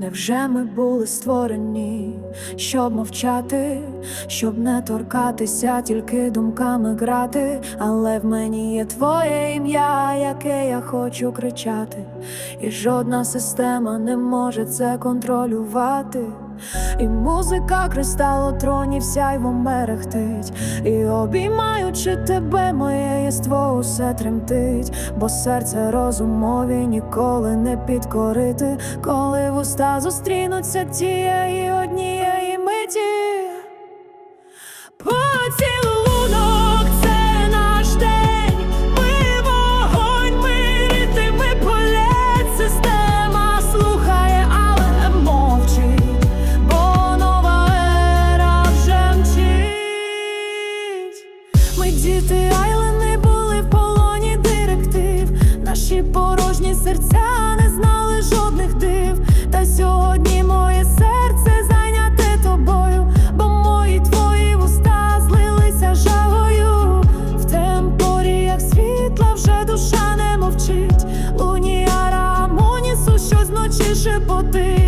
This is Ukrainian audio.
Невже ми були створені, щоб мовчати, щоб не торкатися, тільки думками грати, але в мені є твоє ім'я, яке я хочу кричати, і жодна система не може це контролювати. І музика кристалотронів сяйво мерехтить, і обіймаючи тебе, моє єство усе тремтить, бо серце розумові ніколи не підкорити, коли вуста зустрінуться тієї однієї миті. Душа